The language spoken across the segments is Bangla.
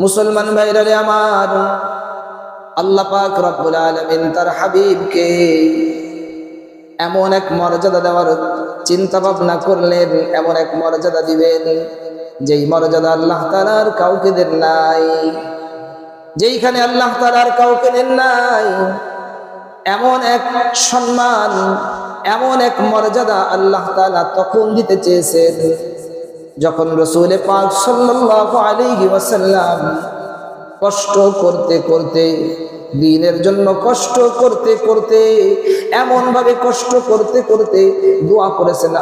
মুসলমান ভাইরারে আমার, আল্লাহ পাক রব্বুল আলামিন তার হাবিবকে এমন এক মর্যাদা দেওয়ার চিন্তা ভাবনা করলেন, এমন এক মর্যাদা দিবেন যেই মর্যাদা আল্লাহ তালার কাউকে দেন নাই। যেইখানে আল্লাহ তালার কাউকে দেন নাই, এমন এক সম্মান, এমন এক মর্যাদা আল্লাহ তালা তখন দিতে চেয়েছেন। যখন রসুলে পাক আলাইহি কষ্ট করতে করতে, দিনের জন্য কষ্ট করতে করতে এমন ভাবে কষ্ট করতে করতে দোয়া করেছেন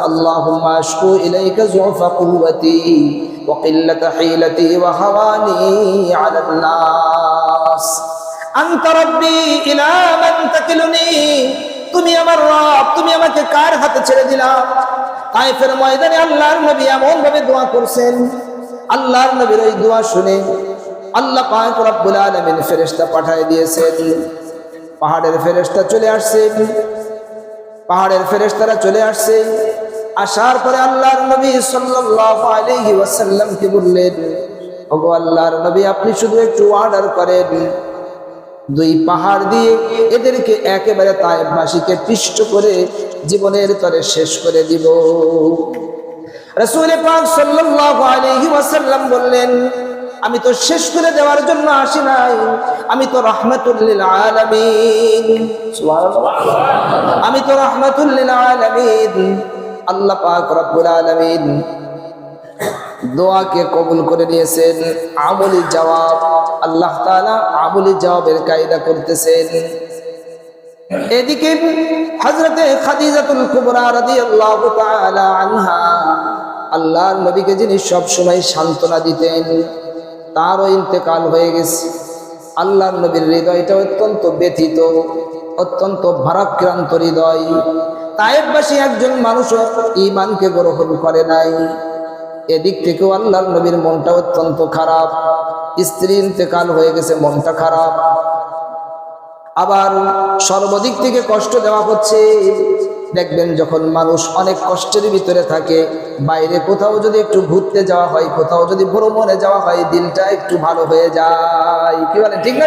তাকিলুনি। তুমি আমার রব, তুমি আমাকে কার হাতে ছেড়ে দিলা? তাইফের ময়দানে আল্লাহর নবী এমন ভাবে দোয়া করছেন। আল্লাহর নবীর ওই দোয়া শুনে আল্লাহ পাক রব্বুল আলামিন ফেরেশতা পাঠিয়ে দিয়েছেন। পাহাড়ের ফেরেশতা চলে আসছেন। পাহাড়ের ফেরেশতারা চলে আসছে আসার পরে আল্লাহর নবী সাল্লাল্লাহু আলাইহি ওয়াসাল্লামকে বললেন, ওগো আল্লাহর নবী, আপনি শুধু একটু অর্ডার করেন। দুই পাহাড় দিয়ে এদেরকে একেবারে তাইবাসীকে পিষ্ট করে জীবনের তরে শেষ করে দিব। রসুল পাক বললেন, আমি তো শেষ করে দেওয়ার জন্য আসি নাই। আমি তো রহমাতুল্লিল আলামিন। আমি তো রহমাতুল্লিল আলামিন। আল্লাহ পাক রব্বুল আলামিন দোয়াকে কবুল করে নিয়েছেন। আমলি জবাব আল্লাহ তাআলা আমলি জবাবের কায়দা করতেছেন। এদিকে হযরতে খাদিজাতুল কুবরা রাদিয়াল্লাহু তাআলা আনহা আল্লাহর নবীকে যিনি সব সময় সান্ত্বনা দিতেন, তারও ইন্তেকাল হয়ে গেছে। আল্লাহর নবীর হৃদয়টা অত্যন্ত ব্যথিত, অত্যন্ত ভারাক্রান্ত হৃদয়। তায়েববাসী একজন মানুষও ইমানকে গ্রহণ করে নাই। এদিক থেকেও আল্লাহর নবীর মনটা অত্যন্ত খারাপ। স্ত্রী ইন্তেকাল হয়ে গেছে, মনটা খারাপ। আবার সর্বদিক থেকে কষ্ট দেওয়া হচ্ছে। দেখবেন যখন মানুষ অনেক কষ্টের ভিতরে থাকে, বাইরে কোথাও যদি একটু ঘুরতে যাওয়া হয়, কোথাও যদি ভ্রমণে যাওয়া হয়, দিনটা একটু ভালো হয়ে যায়। কি বলে, ঠিক না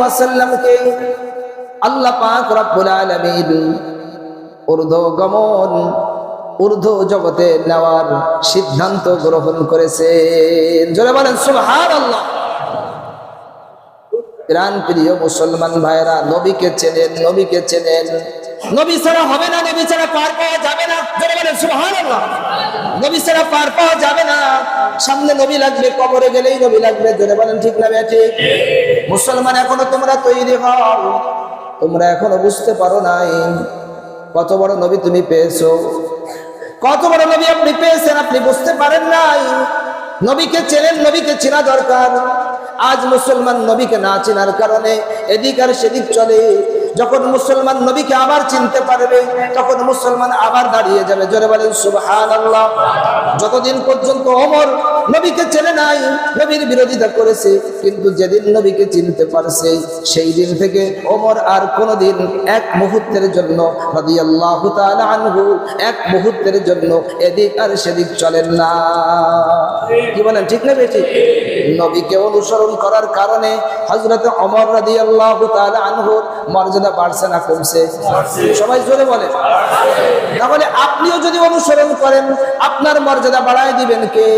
ওয়াসাল্লামকে আল্লাহ পাক রব্বুল আলামিন ঊর্ধ্ব গমন ঊর্ধ্ব জগতে নেওয়ার সিদ্ধান্ত গ্রহণ করেছে। জোরে বলেন, সুবহানাল্লাহ। প্রাণ প্রিয় মুসলমান ভাইরা নবীকে চেনেন নবীকে চেনেন। নবী ছাড়া হবে না, নবী ছাড়া পার পাওয়া যাবে না। জোরে বলেন, সুবহানাল্লাহ। নবী ছাড়া পার পাওয়া যাবে না। সামনে নবী লাগবে, কবরে গেলেই নবী লাগবে। জোরে বলেন, ঠিক না ঠিক? মুসলমান এখনও তোমরা তৈরি হও। তোমরা এখনও বুঝতে পারো নাই। কত বড় নবী তুমি পেয়েছ। কত বড় নবী আপনি পেয়েছেন আপনি বুঝতে পারেন নাই। নবীকে চেনেন, নবীকে চেনা দরকার। আজ মুসলমান নবীকে না চেনার কারণে এদিক আর সেদিক চলে। যখন মুসলমান নবীকে আবার চিনতে পারবে, তখন মুসলমান আবার দাঁড়িয়ে যাবে। জোরে বলেন সুবহান আল্লাহ যতদিন পর্যন্ত ওমর নবীকে চেনে নাই, নবীর বিরোধিতা করেছে, কিন্তু যেদিন নবীকে চিনতে পারছে, সেই দিন থেকে ওমর আর কোনোদিন এক মুহূর্তের জন্য, রাদিয়াল্লাহু তাআলা আনহু, এক মুহূর্তের জন্য এদিক আর সেদিক চলেন না। কি বলেন, ঠিক না বেটি নবীকে অনুসরণ করার কারণে হযরত ওমর রাদিয়াল্লাহু তাআলা আনহুর মর্যাদা বাড়ছে না কমছে? সবাই জোরে বলে। তাহলে আপনিও যদি অনুসরণ করেন, আপনার মর্যাদা বাড়ায় দিবেন কে?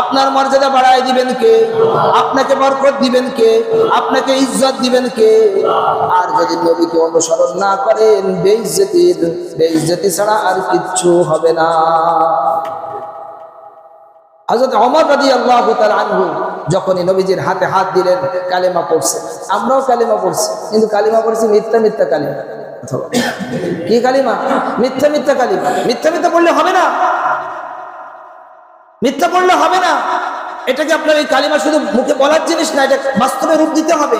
আপনার মর্যাদা বাড়ায় দিবেন কে? আপনাকে বরকত দিবেন কে? আপনাকে ইজ্জত দিবেন কে? আর যদি নবীকে অনুসরণ না করেন, বেইজ্জতির, বেইজ্জতি ছাড়া আর কিচ্ছু হবে না। হযরত ওমর রাদিয়াল্লাহু তাআলা আনহু যখনই নবীজির হাতে হাত দিলেন, কালেমা পড়ছে। আমরাও কালেমা পড়ছি, কিন্তু কালিমা পড়ছি মিথ্যা মিথ্যা কালিমা। কি কালিমা? মিথ্যা মিথ্যা কালিমা। মিথ্যা মিথ্যা পড়লে হবে না। মিথ্যা পড়লে হবে না। এটাকে আপনার এই কালিমা শুধু মুখে বলার জিনিস না, এটা বাস্তবে রূপ দিতে হবে?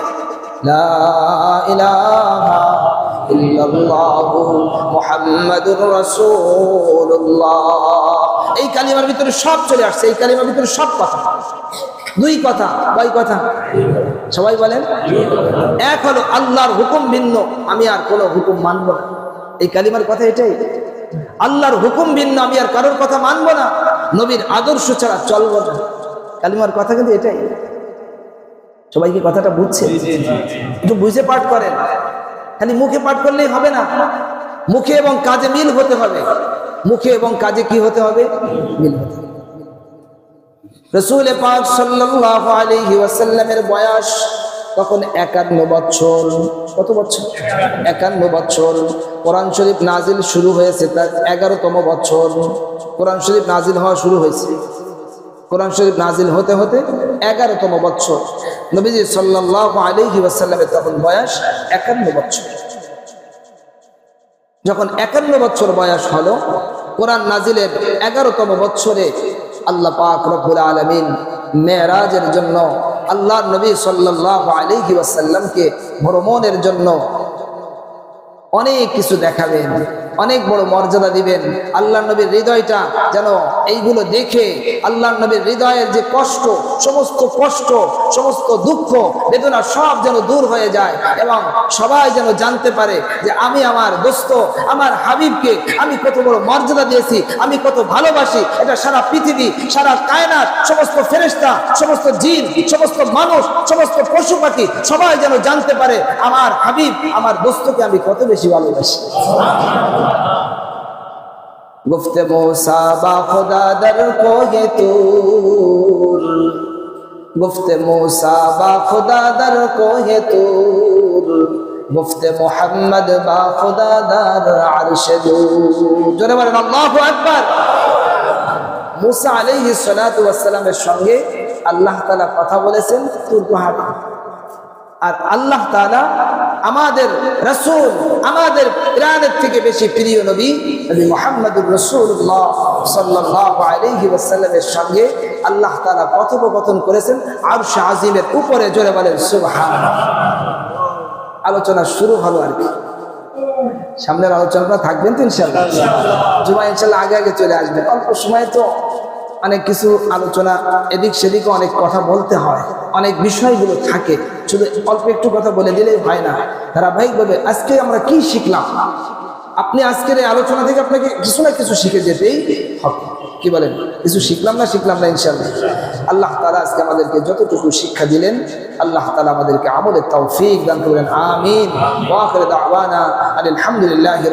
এই কালিমার ভিতরে সব চলে আসছে, এই কালিমার ভিতরে সব কথা। দুই কথা কয় কথা? সবাই বলেন? এক হলো আল্লাহর হুকুম ভিন্ন আমি আর কোনো হুকুম মানব না। এই কালিমার কথা এটাই। আল্লাহর হুকুম ভিন্ন আমি আর কারোর কথা মানব না। নবীর আদর্শ ছাড়া চলবো না। কালিমার কথা কিন্তু এটাই। সবাই কি কথাটা বুঝছে? একটু বুঝে পাঠ করেন। খালি মুখে পাঠ করলেই হবে না। মুখে এবং কাজে মিল হতে হবে। মুখে এবং কাজে কি হতে হবে? মিল হতে হবে। রসুল পাক সাল্লাল্লাহু আলাইহি ওয়াসাল্লামের বয়স তখন একান্ন বছর। কত বছর? একান্ন বছর। কোরআন শরীফ নাজিল শুরু হয়েছে তার এগারোতম বছর। কোরআন শরীফ নাজিল হওয়া শুরু হয়েছে। কোরআন শরীফ নাজিল হতে হতে এগারোতম বছর। নবীজি সাল্লাল্লাহু আলাইহি ওয়াসাল্লামের তখন বয়স একান্ন বছর। যখন একান্ন বছর বয়স হলো, কোরআন নাজিলের এগারোতম বছরে আল্লাহ পাক রব্বুল আলমিন মেয়েরাজের জন্য আল্লাহ নবী সাল্লাহ আলিহি ওয়াসাল্লামকে ভ্রমণের জন্য অনেক কিছু দেখাবেন, অনেক বড় মর্যাদা দিবেন। আল্লাহ নবীর হৃদয়টা যেন এইগুলো দেখে আল্লাহ নবীর হৃদয়ের যে কষ্ট, সমস্ত কষ্ট, সমস্ত দুঃখ, বেদনা সব যেন দূর হয়ে যায় এবং সবাই যেন জানতে পারে যে আমি আমার দোস্ত, আমার হাবিবকে আমি কত বড় মর্যাদা দিয়েছি, আমি কত ভালোবাসি। এটা সারা পৃথিবী, সারা কায়নাত, সমস্ত ফেরেস্তা সমস্ত জিন, সমস্ত মানুষ, সমস্ত পশু পাখি সবাই যেন জানতে পারে, আমার হাবিব, আমার দোস্তকে আমি কত বেশি গুফতে মোসা বা খোদা দর কোহে তুর। গুফতে মোসা বা খোদা দর কোহে তুর। গুফতে মোহাম্মদ বা খোদা দর আরশে জোরে বলেন মুসা আলাইহি সালাতু সঙ্গে আল্লাহ তালা কথা বলেছেন তুর পাহাড়ে আর আল্লাহ তালা আমাদের রাসূল আমাদের প্রাণের থেকে বেশি প্রিয় নবী নবী মুহাম্মদুর আলাইহি ওয়াসাল্লামের সঙ্গে আল্লাহ তাআলা কথোপকথন করেছেন আরশ আজিমের উপরে জোরে বলেন সুবহানাল্লাহ। আলোচনা শুরু হলো আর কি। সামনের আলোচনাটা থাকবেন তো ইনশাল্লাহ জুমা ইনশাল্লাহ আগে আগে চলে আসবেন অল্প সময় তো অনেক কিছু আলোচনা এদিক সেদিকে অনেক কথা বলতে হয় অনেক বিষয়গুলো থাকে। শুধু অল্প একটু কথা বলে দিলেই হয় না। ধারাবাহিকভাবে আজকে আমরা কি শিখলাম? আপনি আজকের এই আলোচনা থেকে আপনাকে কিছু না কিছু শিখে যেতেই হবে। কি বলেন? কিছু শিখলাম না শিখলাম না ইনশাল্লাহ আল্লাহ তালা আজকে আমাদেরকে যতটুকু শিক্ষা দিলেন, আল্লাহ তালা আমাদেরকে আমলের তৌফিক দান করলেন আমিন। আলহামদুলিল্লাহি